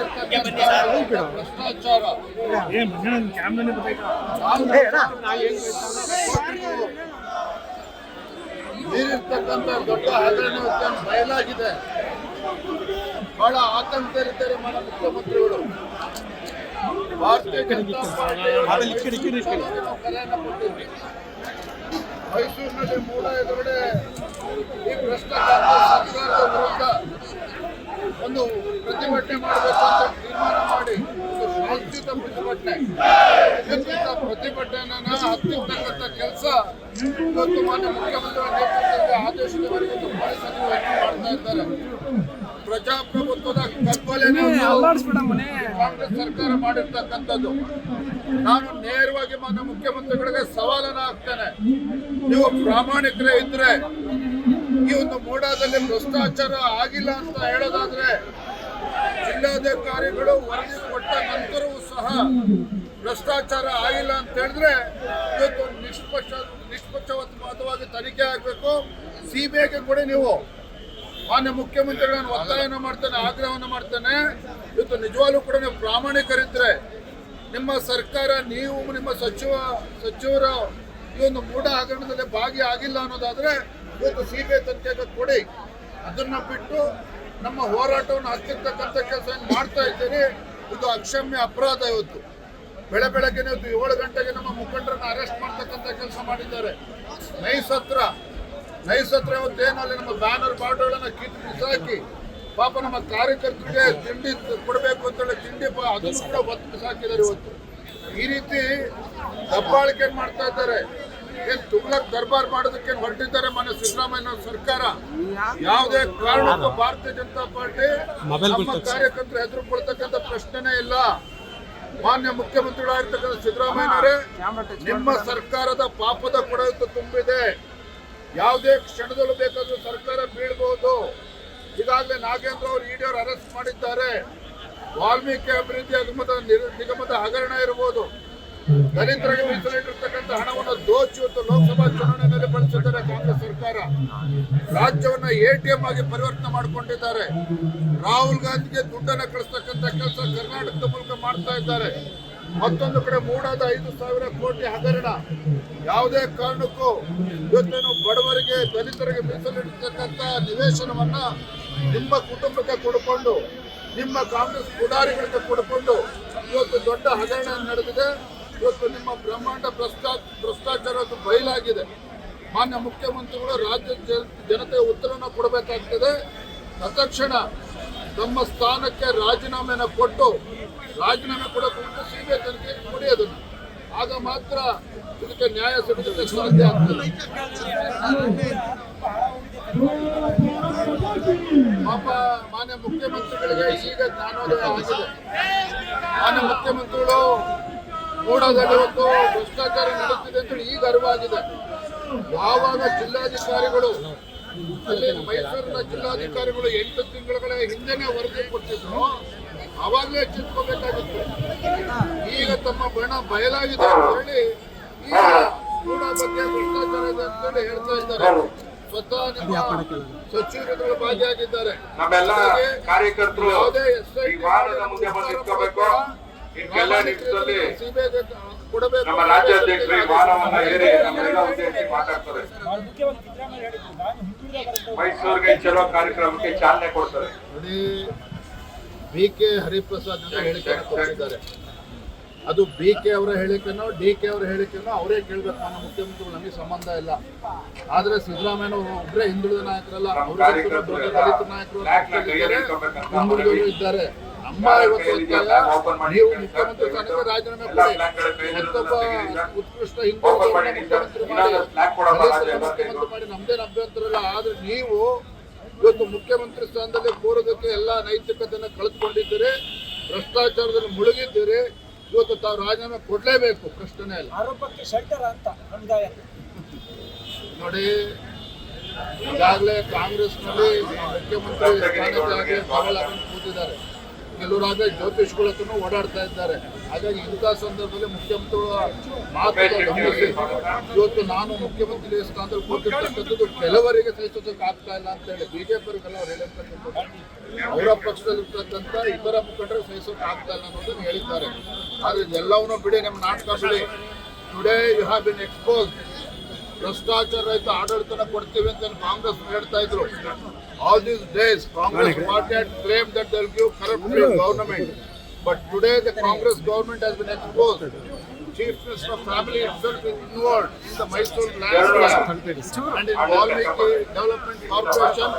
ಭ್ರಷ್ಟಾಚಾರ ದೊಡ್ಡ ಹಗರಣ ಬಯಲಾಗಿದೆ. ಬಹಳ ಆತಂಕದಲ್ಲಿದ್ದಾರೆ ಮಾಡ ಮುಖ್ಯಮಂತ್ರಿಗಳು. ಭಾರತೀಯ ಜನತಾ ಪಾರ್ಟಿ ನಾವು ಕರೆಯನ್ನ ಕೊಟ್ಟಿದ್ವಿ ಮೈಸೂರಿನಲ್ಲಿ ಮೂಲ ಎದುರುಗಡೆ ಈ ಭ್ರಷ್ಟಾಚಾರ ಸರ್ಕಾರದ ವಿರುದ್ಧ ಒಂದು ಪ್ರತಿಭಟನೆ ಮಾಡಬೇಕು ಅಂತ ತೀರ್ಮಾನ ಮಾಡಿ ಒಂದು ಶಾಂತಿಯುತ ಪ್ರತಿಭಟನೆ. ಶಾಂತಿಯುತ ಪ್ರತಿಭಟನೆ ಹತ್ತಿರ್ತಕ್ಕಂಥ ಕೆಲಸ ಇವತ್ತು ಮಾನ್ಯ ಮುಖ್ಯಮಂತ್ರಿಗಳ ನೇತೃತ್ವದಲ್ಲಿ ಆದೇಶದವರೆಗೆ ಒಂದು ಪೊಲೀಸ್ ಅಧಿಕಾರಿ ಮಾಡ್ತಾ ಇದ್ದಾರೆ. ಪ್ರಜಾಪ್ರಭುತ್ವದ ಕಲ್ಪನೆ ಕಾಂಗ್ರೆಸ್ ಸರ್ಕಾರ ಮಾಡಿರ್ತಕ್ಕಂಥದ್ದು. ನಾನು ನೇರವಾಗಿ ಮಾನ್ಯ ಮುಖ್ಯಮಂತ್ರಿಗಳಿಗೆ ಸವಾಲನ್ನ ಹಾಕ್ತೇನೆ. ನೀವು ಪ್ರಾಮಾಣಿಕರೇ ಇದ್ರೆ ಈ ಒಂದು ಮೂಡಾದಲ್ಲಿ ಭ್ರಷ್ಟಾಚಾರ ಆಗಿಲ್ಲ ಅಂತ ಹೇಳೋದಾದ್ರೆ ಜಿಲ್ಲಾಧಿಕಾರಿಗಳು ವರದಿ ಕೊಟ್ಟ ನಂತರವೂ ಸಹ ಭ್ರಷ್ಟಾಚಾರ ಆಗಿಲ್ಲ ಅಂತ ಹೇಳಿದ್ರೆ ಇವತ್ತು ನಿಷ್ಪಕ್ಷ ನಿಷ್ಪಕ್ಷಪಾತವಾಗಿ ತನಿಖೆ ಆಗಬೇಕು. ಸಿಬಿಐಗೆ ಕೂಡ ನೀವು. ಮಾನ್ಯ ಮುಖ್ಯಮಂತ್ರಿಗಳನ್ನು ಒತ್ತಾಯನ ಮಾಡ್ತೇನೆ, ಆಗ್ರಹವನ್ನು ಮಾಡ್ತೇನೆ. ಇವತ್ತು ನಿಜವಾಗ್ಲೂ ಕೂಡ ನೀವು ಪ್ರಾಮಾಣಿಕರಿದ್ರೆ ನಿಮ್ಮ ಸರ್ಕಾರ, ನೀವು ನಿಮ್ಮ ಸಚಿವ, ಸಚಿವರ ಈ ಒಂದು ಮೂಢ ಹಗರಣದಲ್ಲಿ ಭಾಗಿಯಾಗಿಲ್ಲ ಅನ್ನೋದಾದ್ರೆ ಇವತ್ತು ಸಿಬಿಐ ತನಿಖೆಗೆ ಕೊಡಿ. ಅದನ್ನ ಬಿಟ್ಟು ನಮ್ಮ ಹೋರಾಟವನ್ನು ಹತ್ತಿರ್ತಕ್ಕಂಥ ಕೆಲಸ ಮಾಡ್ತಾ ಇದ್ದೀರಿ. ಇದು ಅಕ್ಷಮ್ಯ ಅಪರಾಧ ಇವತ್ತು. ಬೆಳೆ ಬೆಳಗ್ಗೆ ಇವತ್ತು ಏಳು ಗಂಟೆಗೆ ನಮ್ಮ ಮುಖಂಡರನ್ನ ಅರೆಸ್ಟ್ ಮಾಡ್ತಕ್ಕಂಥ ಕೆಲಸ ಮಾಡಿದ್ದಾರೆ. ನೈಸ್ ಹತ್ರ, ನೈಸ್ ಇವತ್ತೇನು ಅಲ್ಲಿ ನಮ್ಮ ಬ್ಯಾನರ್ ಬಾರ್ಡರ್ಗಳನ್ನ ಕಿತ್ತು ಬಿಸಾಕಿ, ಪಾಪ ನಮ್ಮ ಕಾರ್ಯಕರ್ತರಿಗೆ ತಿಂಡಿ ಕೊಡಬೇಕು ಅಂತೇಳಿ ತಿಂಡಿ ಅದನ್ನು ಕೂಡ ಒತ್ತು ಇವತ್ತು. ಈ ರೀತಿ ದಬ್ಬಾಳಿಕೆ ಮಾಡ್ತಾ ಇದ್ದಾರೆ. ಏನ್ ತುಗ್ಲಕ್ ದರ್ಬಾರ್ ಮಾಡೋದಕ್ಕೆ ಹೊರಟಿದ್ದಾರೆ ಮನೆ ಸಿದ್ದರಾಮಯ್ಯ ಸರ್ಕಾರ? ಯಾವುದೇ ಕಾರಣಕ್ಕೂ ಭಾರತೀಯ ಜನತಾ ಪಾರ್ಟಿ ನಮ್ಮ ಕಾರ್ಯಕರ್ತರು ಹೆದರುಕೊಳ್ತಕ್ಕಂಥ ಪ್ರಶ್ನೆನೇ ಇಲ್ಲ. ಮಾನ್ಯ ಮುಖ್ಯಮಂತ್ರಿಗಳಾಗಿರ್ತಕ್ಕಂಥ ಸಿದ್ದರಾಮಯ್ಯನವರೇ ನಿಮ್ಮ ಸರ್ಕಾರದ ಪಾಪದ ಕೊಡ ತುಂಬಿದೆ. ಯಾವುದೇ ಕ್ಷಣದಲ್ಲೂ ಬೇಕಾದ್ರೂ ಸರ್ಕಾರ ಬೀಳ್ಬಹುದು. ಈಗಾಗಲೇ ನಾಗೇಂದ್ರ ಅವರು ಇಡಿ ಅವರು ಅರೆಸ್ಟ್ ಮಾಡಿದ್ದಾರೆ. ವಾಲ್ಮೀಕಿ ಅಭಿವೃದ್ಧಿ ನಿಗಮದ ಹಗರಣ ಇರಬಹುದು ದಲಿತರಿಗೆ ಮೀಸಲಿಟ್ಟಿರ್ತಕ್ಕಂಥ ಹಣವನ್ನು ದೋಚಿ ಇವತ್ತು ಲೋಕಸಭಾ ಚುನಾವಣೆಯಲ್ಲಿ ಬಳಸಿದ್ದಾರೆ ಕಾಂಗ್ರೆಸ್ ಸರ್ಕಾರ. ರಾಜ್ಯವನ್ನ ಎಟಿಎಂ ಆಗಿ ಪರಿವರ್ತನೆ ಮಾಡಿಕೊಂಡಿದ್ದಾರೆ. ರಾಹುಲ್ ಗಾಂಧಿಗೆ ದುಡ್ಡನ್ನು ಕಳಿಸ್ತಕ್ಕಂಥ ಕೆಲಸ ಕರ್ನಾಟಕದ ಮೂಲಕ ಮಾಡ್ತಾ ಇದ್ದಾರೆ. ಮತ್ತೊಂದು ಕಡೆ ಮೂಡಾದ ಐದು ಸಾವಿರ ಕೋಟಿ ಹಗರಣ. ಯಾವುದೇ ಕಾರಣಕ್ಕೂ ಇವತ್ತೇನು ಬಡವರಿಗೆ, ದಲಿತರಿಗೆ ಮೀಸಲಿಡ್ತಕ್ಕಂಥ ನಿವೇಶನವನ್ನ ನಿಮ್ಮ ಕುಟುಂಬಕ್ಕೆ ಕೊಡ್ಕೊಂಡು, ನಿಮ್ಮ ಕಾಂಗ್ರೆಸ್ ಪುಡಾರಿಗಳಿಗೆ ಕೊಡ್ಕೊಂಡು ಇವತ್ತು ದೊಡ್ಡ ಹಗರಣ ನಡೆದಿದೆ. ಇವತ್ತು ನಿಮ್ಮ ಬ್ರಹ್ಮಾಂಡ ಭ್ರಷ್ಟಾ ಭ್ರಷ್ಟಾಚಾರ ಇವತ್ತು ಬಯಲಾಗಿದೆ. ಮಾನ್ಯ ಮುಖ್ಯಮಂತ್ರಿಗಳು ರಾಜ್ಯ ಜನತೆ ಉತ್ತರವನ್ನು ಕೊಡಬೇಕಾಗ್ತದೆ. ತಕ್ಷಣ ತಮ್ಮ ಸ್ಥಾನಕ್ಕೆ ರಾಜೀನಾಮೆನ ಕೊಟ್ಟು ರಾಜೀನಾಮೆ ಕೊಡಕ್ಕೆ ಮುಂಚೆ ಸಿಬಿಐ ತನಿಖೆ ಕೊಡಿ ಅದನ್ನು. ಆಗ ಮಾತ್ರ ಇದಕ್ಕೆ ನ್ಯಾಯ ಸಿಗುತ್ತದೆ. ಸಾಧ್ಯ ಆಗ್ತದೆ. ಪಾಪ ಮಾನ್ಯ ಮುಖ್ಯಮಂತ್ರಿಗಳಿಗೆ ಈಗ ಜ್ಞಾನೋದಯ ಆಗಿದೆ. ಮಾನ್ಯ ಮುಖ್ಯಮಂತ್ರಿಗಳು ಮೂಡಾದಲ್ಲಿ ಒಂದು ಭ್ರಷ್ಟಾಚಾರ ನಡೆಯುತ್ತಿದೆ ಅಂತ ಈಗ ಅರಿವಾಗಿದೆ. ಯಾವಾಗ ಜಿಲ್ಲಾಧಿಕಾರಿಗಳು ಅಲ್ಲಿ ಮೈಸೂರಿನ ಜಿಲ್ಲಾಧಿಕಾರಿಗಳು ಎಂಟು ತಿಂಗಳ ಹಿಂದೆನೆ ವರದಿ ಕೊಟ್ಟಿದ್ರು ಅವಾಗಲೇ ಚಿತ್ಕೋಬೇಕಾಗಿತ್ತು. ಈಗ ತಮ್ಮ ಬಣ ಬಯಲಾಗಿದೆ ಅಂತ ಹೇಳಿ ಈಗ ಕೂಡ ಬಗ್ಗೆ ಭ್ರಷ್ಟಾಚಾರ ಇದೆ ಅಂತೇಳಿ ಹೇಳ್ತಾ ಇದ್ದಾರೆ. ಸ್ವತಃ ನಿಮ್ಮ ಸಚಿವರು ಭಾಗಿಯಾಗಿದ್ದಾರೆ. ಯಾವುದೇ ಎಸ್ ಐ ಈ ಇದಕ್ಕೆಲ್ಲ ನಿಟ್ಟಿನಲ್ಲಿ ನಮ್ಮ ರಾಜ್ಯಾಧ್ಯಕ್ಷರು ಈ ವಾರವನ್ನ ಏರಿ ನಮ್ಮೆಲ್ಲ ಉದ್ದೇಶಿಸಿ ಮಾತಾಡ್ತಾರೆ. ಮೈಸೂರಿಗೆ ಚಲೋ ಕಾರ್ಯಕ್ರಮಕ್ಕೆ ಚಾಲನೆ ಕೊಡ್ತಾರೆ. ಬಿ ಕೆ ಹರಿಪ್ರಸಾದ್ ಅಂತ ಹೇಳಿಕೆಯನ್ನು ಕೊಟ್ಟಿದ್ದಾರೆ. ಅದು ಬಿ ಕೆ ಅವರ ಹೇಳಿಕೆನೋ ಡಿ ಕೆ ಅವರ ಹೇಳಿಕೆನೋ ಅವರೇ ಕೇಳಬೇಕು. ನಮ್ಮ ಮುಖ್ಯಮಂತ್ರಿಗಳು ನಮಗೆ ಸಂಬಂಧ ಇಲ್ಲ. ಆದ್ರೆ ಸಿದ್ದರಾಮಯ್ಯ ಒಬ್ಬರೇ ಹಿಂದುಳಿದ ನಾಯಕರಲ್ಲ ಅವರು ದೊಡ್ಡ ದಲಿತ ನಾಯಕರು ಹಿಂದುಳಿದವರು ಇದ್ದಾರೆ. ನಮ್ಮ ಇವತ್ತು ನೀವು ಮುಖ್ಯಮಂತ್ರಿ ಸ್ಥಾನಕ್ಕೆ ರಾಜೀನಾಮೆ ಕೊಡಿ. ಮತ್ತೊಬ್ಬ ಉತ್ಕೃಷ್ಟ ಹಿಂದೂ ಮುಖ್ಯಮಂತ್ರಿ ಮಾಡಿ. ಮುಖ್ಯಮಂತ್ರಿ ಮಾಡಿ ನಮ್ದೇನು ಅಭ್ಯಂತರ ಇಲ್ಲ ಆದ್ರೆ ನೀವು ಇವತ್ತು ಮುಖ್ಯಮಂತ್ರಿ ಸ್ಥಾನದಲ್ಲಿ ಕೂರೋದಕ್ಕೆ ಎಲ್ಲ ನೈತಿಕತೆಯನ್ನು ಕಳೆದುಕೊಂಡಿದ್ದೀರಿ ಭ್ರಷ್ಟಾಚಾರದಲ್ಲಿ ಮುಳುಗಿದ್ದೀರಿ. ಇವತ್ತು ತಾವು ರಾಜೀನಾಮೆ ಕೊಡಲೇಬೇಕು ಪ್ರಶ್ನೆ ಇಲ್ಲ. ಆರೋಪಕ್ಕೆ ಶೆಲ್ಟರ್ ಅಂತ ನೋಡಿ ಈಗಾಗಲೇ ಕಾಂಗ್ರೆಸ್ನಲ್ಲಿ ಮುಖ್ಯಮಂತ್ರಿ ಸ್ಥಾನಕ್ಕೆ ಆಗಲೇ ಬಾವಲಾಗಿ ಕೆಲವರಾದ್ರೆ ಜ್ಯೋತಿಷ್ಗಳ ಹತ್ರನೂ ಓಡಾಡ್ತಾ ಇದ್ದಾರೆ. ಹಾಗಾಗಿ ಇಂಥ ಸಂದರ್ಭದಲ್ಲಿ ಮುಖ್ಯಮಂತ್ರಿಗಳ ಗಮನಿಸಿ. ಇವತ್ತು ನಾನು ಮುಖ್ಯಮಂತ್ರಿ ಸ್ಥಾನದಲ್ಲಿ ಕೂತಿರ್ತಕ್ಕಂಥದ್ದು ಕೆಲವರಿಗೆ ಸಹಿಸೋದಕ್ಕೆ ಆಗ್ತಾ ಇಲ್ಲ ಅಂತ ಹೇಳಿ ಬಿಜೆಪಿಯವರಿಗೆಲ್ಲ ಅವ್ರು ಹೇಳಿರ್ತಕ್ಕಂಥದ್ದು. ಅವರ ಪಕ್ಷದಲ್ಲಿರ್ತಕ್ಕಂಥ ಇಬ್ಬರ ಮುಖಂಡರು ಸಹಿಸೋಕೆ ಆಗ್ತಾ ಇಲ್ಲ ಅನ್ನೋದನ್ನು ಹೇಳಿದ್ದಾರೆ. ಆದರೆ ಎಲ್ಲವನ್ನೂ ಬಿಡಿ ನಮ್ಮ ನಾಟಕ ಬಿಡಿ. Today you have been expose ಭ್ರಷ್ಟಾಚಾರ ರಹಿತ ಆಡಳಿತನ ಕೊಡ್ತೀವಿ ಅಂತ ಕಾಂಗ್ರೆಸ್ ಹೇಳ್ತಾ ಇದ್ರು all these days Congress party had claimed that they'll give corrupt government but today the congress government has been exposed chief minister of family itself is involved in the mysore land scam and in Valmiki development corporation